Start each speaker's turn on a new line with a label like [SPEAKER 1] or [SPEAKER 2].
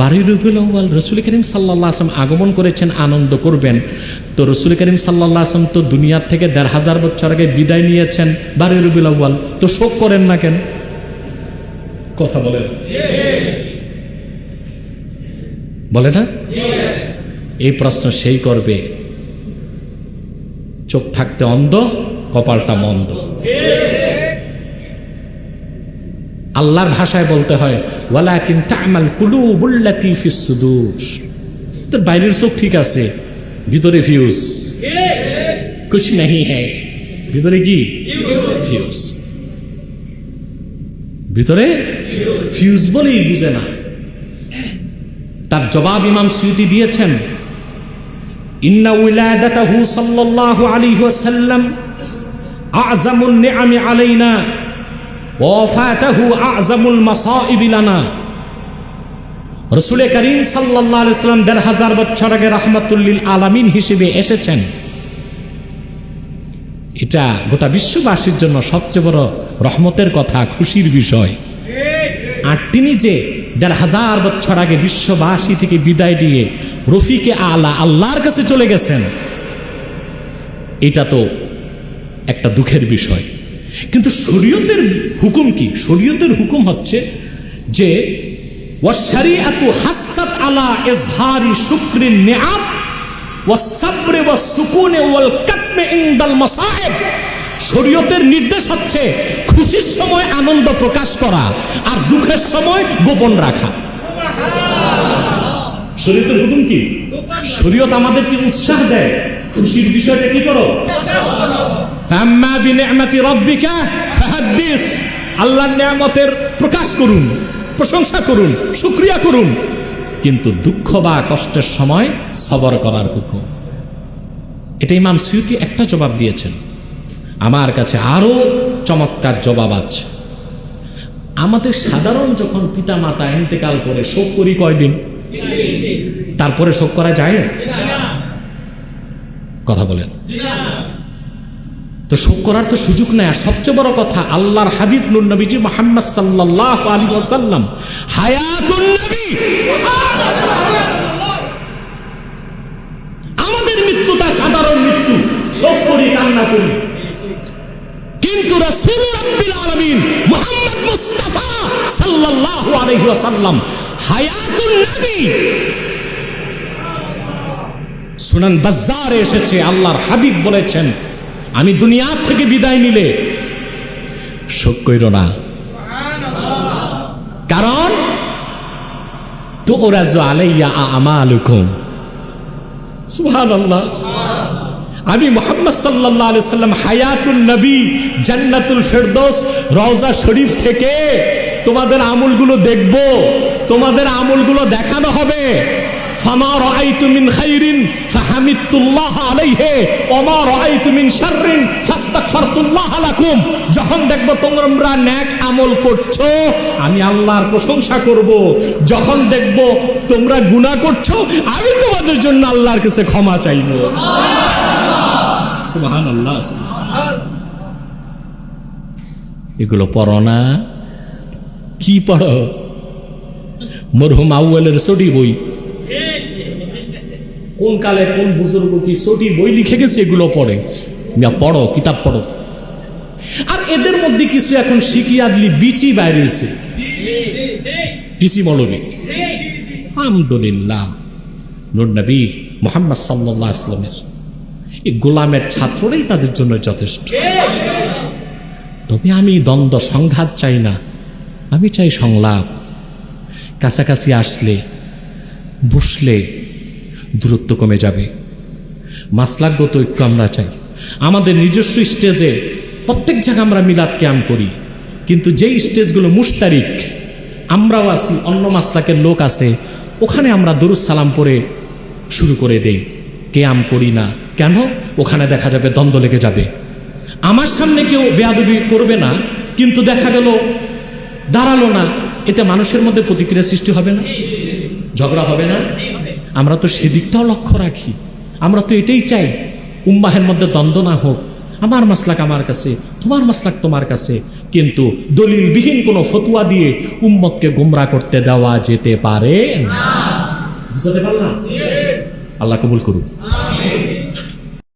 [SPEAKER 1] বারোই রবিউল আউ্বাল রসুল করিম সাল্লাহ আসলাম আগমন করেছেন, আনন্দ করবেন। তো রসুল করিম সাল্লাহ আসলাম তো দুনিয়ার থেকে দেড় হাজার বছর আগে বিদায় নিয়েছেন বারোই রবিউল আউ্বাল তো শোক করেন না কেন? কথা বলেন। বলে না? এই প্রশ্ন সেই করবে। চোখ থাকতে অন্ধ, কপালটা মন্দ। আল্লাহর ভাষায় বলতে হয় ওয়ালাকিন তামাল কুলুবুল্লাতি ফিস সুদূর। তোর বাইরের চোখ ঠিক আছে, ভিতরে ফিউজ কুছ নাহি হ্যায় ভিতরে কি? ফিউজ ভিতরে ফিউজ বলেই বুঝে না। তার জবাব ইমাম স্মৃতি দিয়েছেন, ইন্না উইলাদাতাহু সাল্লাল্লাহু আলাইহি ওয়াসাল্লাম আযমুন নিআমি আলাইনা ওয়াফাতাহু আযমুল মাসাইব লানা। রসুল করিম সাল্লাহ আলাইসাল্লাম দেড় হাজার বছর আগে রহমতুল্লিল আলামিন হিসেবে এসেছেন। এটা গোটা বিশ্ববাসীর জন্য সবচেয়ে বড় রহমতের কথা, খুশির বিষয়। আর তিনি যে দেড় হাজার বছর আগে বিশ্ববাসী থেকে বিদায় দিয়ে রফিকে আলা আল্লাহর কাছে চলে গেছেন, এটা তো একটা দুঃখের বিষয়। কিন্তু শরীয়তের হুকুম কি? শরীয়তের হুকুম হচ্ছে যে ওয়াশারিআতু হাসাত আলা ইজহারি শুকরিন নিআম ওয়াসসাবরে ওয়াসসুকুনে ওয়াল কাতমে ইনদাল মাসাইব শরীয়তের নির্দেশ হচ্ছে খুশির সময় আনন্দ প্রকাশ করা আর দুঃখের সময় গোপন রাখা। শরীয়তের হুকুম কি? শরীয়ত আমাদেরকে উৎসাহ দেয়। খুশির বিষয়টা কি করো। ফাম্মা বিনিআমাতি রাব্বিকা ফাহাদ্দিস। আল্লাহর নিয়ামতের প্রকাশ করুন, প্রশংসা করুন, শুকরিয়া করুন। কিন্তু দুঃখ বা কষ্টের সময় সবর করার হুকুম এটা ইমাম সুয়ুতি একটা জবাব দিয়েছেন। আমার কাছে আরও চমৎকার জবাব আছে। আমাদের সাধারণ যখন পিতা মাতা ইন্তেকাল করে শোক করি কয়দিন? তারপরে শোক করা যায় কথা বলেন। তো শোক করার তো সুযোগ নেই। আর সবচেয়ে বড় কথা, আল্লাহর হাবিব নুর নবীজি মোহাম্মদ সাল্লাহ আলী ওসাল্লাম হায়াতুন নবী। আমাদের মৃত্যুটা সাধারণ মৃত্যু। শোক করি, কান্না করি। কিন্তু এসেছে, আল্লাহর হাবিব বলেছেন আমি দুনিয়ার থেকে বিদায় নিলে শোক কইর না। কারণ তো ওরা আলাইয়া আমালুকুম। সুবহানাল্লাহ। আমি মোহাম্মদ সাল্লাহ আলি সাল্লাম হায়াতুল নবী, জান্নাতুল ফেরদোস, রওজা শরীফ থেকে তোমাদের আমলগুলো দেখব, তোমাদের আমলগুলো দেখানো হবে। ফামা রাআইতু মিন খাইরিন ফাহামিদতুল্লাহ আলাইহি ওমা রাআইতু মিন শাররিন ফাস্তাগফারতুল্লাহ লাকুম। যখন দেখব তোমরা নেক আমল করছ, আমি আল্লাহর প্রশংসা করব। যখন দেখব তোমরা গুনাহ করছ, আমি তোমাদের জন্য আল্লাহর কাছে ক্ষমা চাইব। সুবহানাল্লাহ এগুলো পড়ো না। কি পড়ো? মরহুম আউয়ালের সডি বই। কোন কালে কোন বুজুর্গ কি সটি বই লিখে গেছে এগুলো পড়ে? পড়ো, কিতাব পড়ো। আর এদের মধ্যে কিছু এখন শিখিয়া দিলি বিচি বাইরে হয়েছে বিচি মৌলবী। আলহামদুলিল্লাহ। নবী মোহাম্মদ সাল্লাহ আসলামের এই গোলামের ছাত্ররাই তাদের জন্য যথেষ্ট। তবে আমি দ্বন্দ্ব, সংঘাত চাই না। আমি চাই সংলাপ। কাছাকাছি আসলে, বসলে দূরত্ব কমে যাবে। মাসলাগত ঐক্য আমরা চাই। আমাদের নিজস্ব স্টেজে প্রত্যেক জায়গায় আমরা মিলাদ ক্যাম্প করি। কিন্তু যেই স্টেজগুলো মুশতারিক, আমরাও আছি, অন্য মাসলাকের লোক আছে, ওখানে আমরা দরুদ সালাম পরে শুরু করে দেই। কেয়াম করি না। কেন? ওখানে দেখা যাবে দ্বন্দ্ব লেগে যাবে। আমার সামনে কেউ বেয়াদবি করবে না, কিন্তু দেখা গেল দাঁড়াল না। এতে মানুষের মধ্যে প্রতিক্রিয়া সৃষ্টি হবে না? ঝগড়া হবে না? আমরা তো সেদিকটাও লক্ষ্য রাখি। আমরা তো এটাই চাই উম্মাহের মধ্যে দ্বন্দ্ব না হোক। আমার মাসলাক আমার কাছে তোমার মাসলাক তোমার কাছে। কিন্তু দলিলবিহীন কোনো ফতুয়া দিয়ে উম্মতকে গুমরা করতে দেওয়া যেতে পারে না। বুঝতে পারলাম? আল্লাহ কবুল করুন